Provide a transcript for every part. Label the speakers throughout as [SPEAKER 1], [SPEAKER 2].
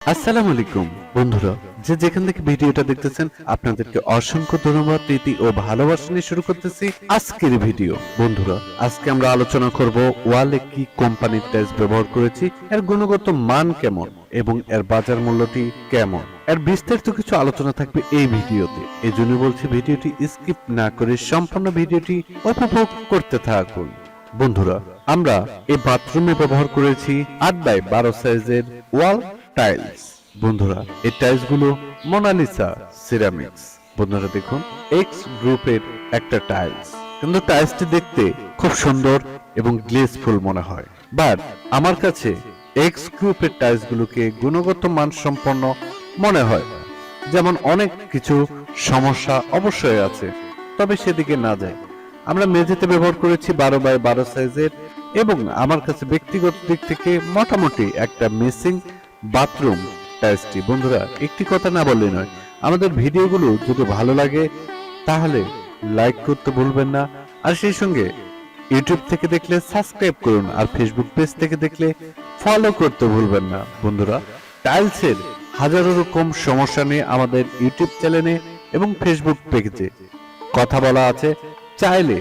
[SPEAKER 1] আসসালামু আলাইকুম। বন্ধুরা, যে যেখান থেকে ভিডিওটা দেখতেছেন, আপনাদেরকে অসংখ্য ধন্যবাদ, প্রীতি ও ভালোবাসা নিয়ে শুরু করতেছি আজকের ভিডিও। বন্ধুরা, আজকে আমরা আলোচনা করব ওয়ালে কি কোম্পানির টাইলস ব্যবহার করেছি, এর গুণগত মান কেমন এবং এর বাজার মূল্যটি কেমন। এর বিস্তারিত কিছু আলোচনা থাকবে এই ভিডিওতে। এই জন্য বলছি, ভিডিওটি স্কিপ না করে সম্পূর্ণ ভিডিওটি উপভোগ করতে থাকুন। বন্ধুরা, আমরা এই বাথরুমে ব্যবহার করেছি আট বাই বারো সাইজের ওয়াল টাইলস বন্ধুরা, এই টাইলসগুলো মোনালিসা সিরামিক্স বন্ধুরা, দেখুন এক্স গ্রুপের একটা টাইলস কিন্তু টাইলসটি দেখতে খুব সুন্দর এবং গ্লেসফুল মনে হয়। বাট আমার কাছে এক্স গ্রুপের টাইলস গুলোকে গুণগত মান সম্পন্ন মনে হয়। যেমন অনেক কিছু সমস্যা অবশ্যই আছে, তবে সেদিকে না যায়। আমরা মেঝেতে ব্যবহার করেছি বারো বাই বারো সাইজের এবং আমার কাছে ব্যক্তিগত দিক থেকে মোটামুটি একটা মিসিং বাথরুম। টাইলসটি বন্ধুরা, একটি কথা না বললে নয়। আমাদের ভিডিওগুলো যদি ভালো লাগে, তাহলে লাইক করতে ভুলবেন না। আর সেই সঙ্গে ইউটিউব থেকে দেখলে সাবস্ক্রাইব করুন, আর ফেসবুক পেজ থেকে দেখলে ফলো করতে ভুলবেন না। বন্ধুরা, টাইলসের হাজারো রকম সমস্যা নিয়ে আমাদের ইউটিউব চ্যানেলে এবং ফেসবুক পেজে কথা বলা আছে। চাইলে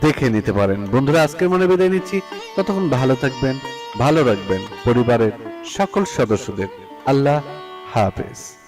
[SPEAKER 1] দেখে নিতে পারেন। বন্ধুরা, আজকের মনে বিদায় নিচ্ছি। ততক্ষণ ভালো থাকবেন, ভালো রাখবেন পরিবারের সকল সদস্যদের। আল্লাহ হাফেজ।